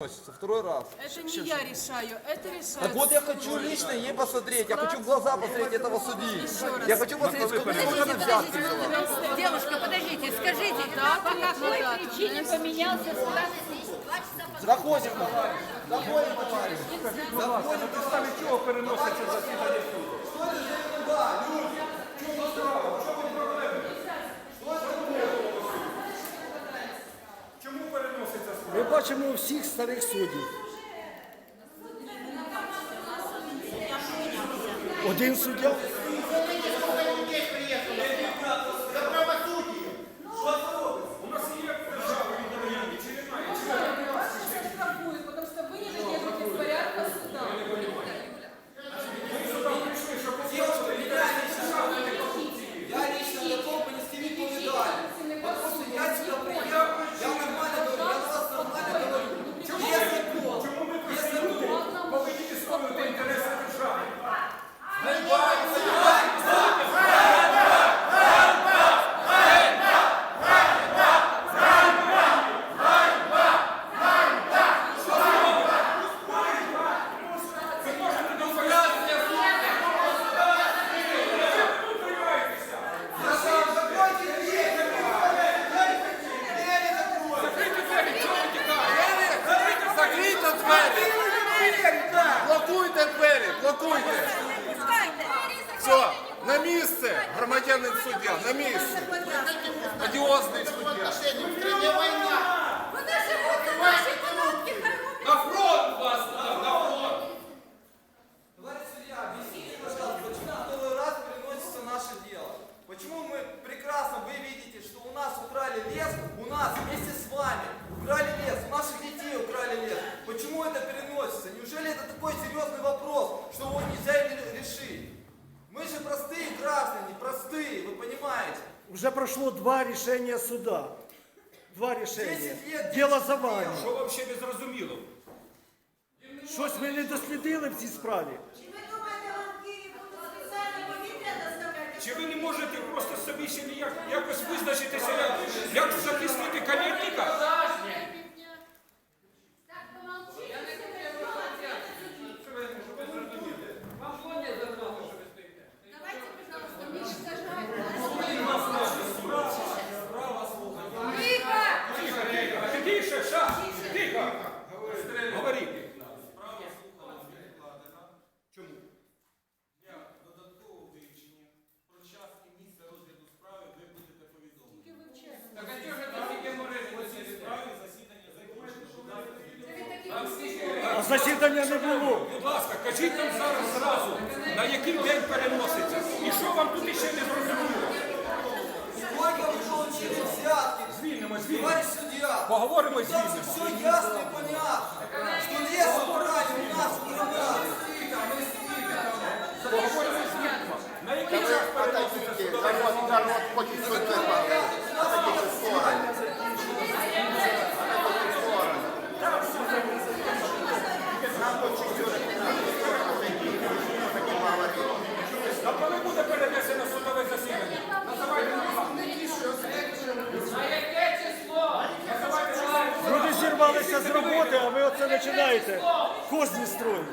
Относится Второй раз. Это не я решаю, это решает Так вот я суд. хочу лично ей посмотреть, я хочу в глаза посмотреть этого судьи. Еще раз. Я хочу посмотреть, сколько сколько она взятки взяла. Девушка, подождите, скажите, по какой причине поменялся состав? Заходим, товарищ. Заходим, товарищ. На підставі чого переноситься засідання суду? Чому Ми бачимо всіх старих суддів. Один суддя. Блокуйте двері, блокуйте! Все, на місце, громадянин суддя, на місце. Одіозний суддя. Вони живуть за наші податки, На фронт вас надо, на фронт! Товарищ судья, объясните, пожалуйста, почему второй раз переносится наше дело? Почему мы прекрасно, вы видите, что у нас украли лес, у нас вместе с вами Вже пройшло два рішення суда. Два рішення. Діло за вами. Що вам ще не зрозуміло? Щось ми не дослідили в цій справі. Чи ви думаєте, вам Київ буде спеціальне повітря доставляти? Чи ви не можете просто собі ще ніяк якось визначитися, засідання не було. Будь ласка, кажіть нам зараз зразу, на який день переноситься. І що вам тут іще не зрозуміло? Сколько вы получили взятки? Звільнимо, звільнимо. Товарищ судья, Поговоримо і там звільнимо. все ясно и понятно, что лес убрали у нас в руках. Поговоримо і звільнимо. На який час переноситься судове засідання? А коли буде перенесено судове засідання? Називайте нам. Зірвалися з роботи, а ви оце починаєте. Козні строїть.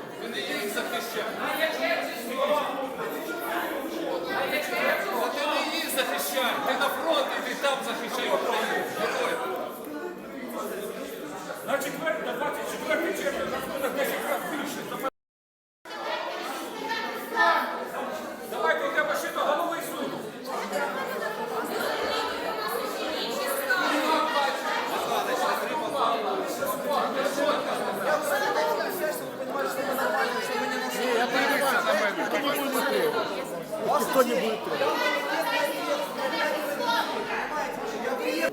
На 4, 24 червня на буде 10 разів більше. Давайте йдемо ще до голови суду. Ніхто не буде трогати.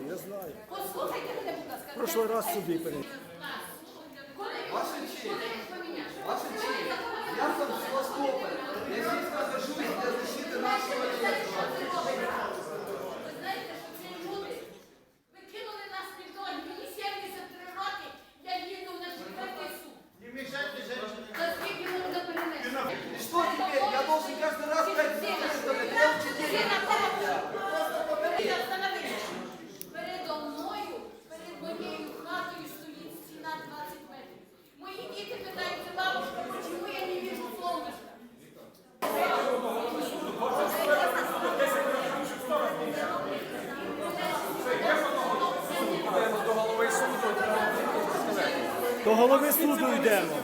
Я знаю. Послухайте мене, будь ласка. В прошлий раз суди перейшли. Голови суду йдемо.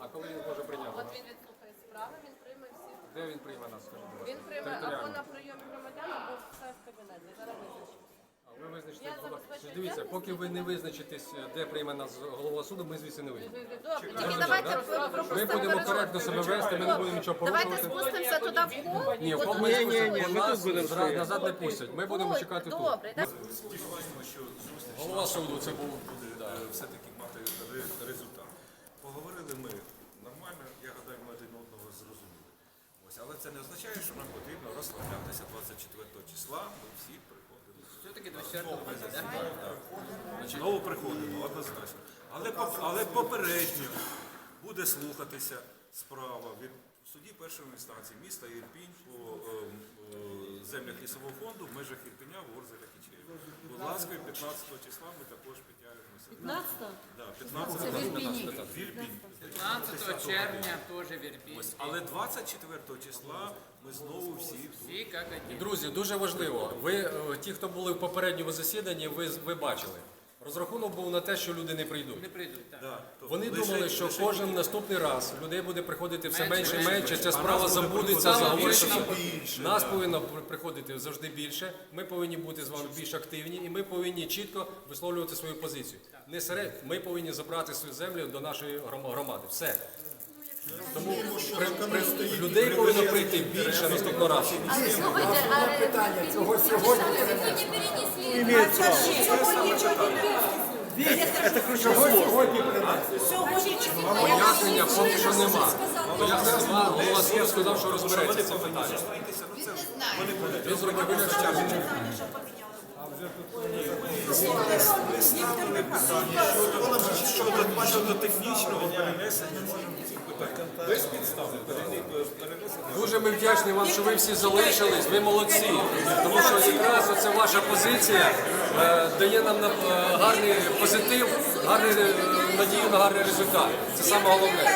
А коли він може прийняти? От він відслухає справи, він прийме всі. Де він прийме нас, скажіть? будь ласка? Він прийме або Територіально. на прийомі громадян, або в себе в кабінеті. Зараз визначимо. А ви визначите, Я будь ласка. забезпечую Дивіться, поки ви не визначитесь, де прийме нас голова суду, ми звідси не вийдемо. Добре, тільки Добре, давайте пропустимо Ми будемо коректно себе вести, ми не будемо нічого Давайте порушувати. спустимося туди в хол. Ні, в тут ми Ні, ні, ні, ми Нас тут будемо зра- стояти. назад не пустять. Ми будемо чекати тут. Добре, так. Сподіваємося, що зустріч Голова суду це був. да. е, все-таки мати ре- результат. Поговорили ми нормально, я гадаю, ми один одного зрозуміли. Ось, але це не означає, що нам потрібно розслаблятися 24 числа. Ми всі. Все-таки 24 Знову приходимо, однозначно. Але, але попередньо буде слухатися справа від судді першої інстанції міста Ірпінь по е, е, землях лісового фонду в межах Ірпіня в Орзелях і Чаєва. Будь ласка, 15 числа ми також підтягуємося. 15? Да, 15 Це в Ірпіні. В Ірпінь. 15 червня тоже в. Ось, але 24 числа ми знову всі тут. Все как один. Друзі, дуже важливо. Ви, е, ті, хто були в попередньому засіданні, ви, ви бачили. Розрахунок був на те, що люди не прийдуть. Не прийдуть, так. Да, то Вони лише- думали, що лише кожен наступний раз людей буде приходити все менше і Менше, менше, ця справа забудеться, заговориться. більше більше, Нас да. повинно при- приходити завжди більше. Ми повинні бути з вами більш активні, і ми повинні чітко висловлювати свою позицію. Не серед, ми повинні забрати свою землю до нашої гром- громади. Все. Тому людей повинно прийти більше наступного разу. А питання цього сьогодні перенесли. Це ключове слово. Пояснення поки що нема. Пояснення суду сказав, що розбереться Він зробив вигляд, що він щодо, щодо технічного перенесення питань. Безпідставне перенесення. Дуже ми вдячні вам, що ви всі залишились. Ви молодці. Тому що якраз оця ваша позиція е, дає нам на- е, гарний позитив, гарний е, надію на гарний результат. Це саме головне.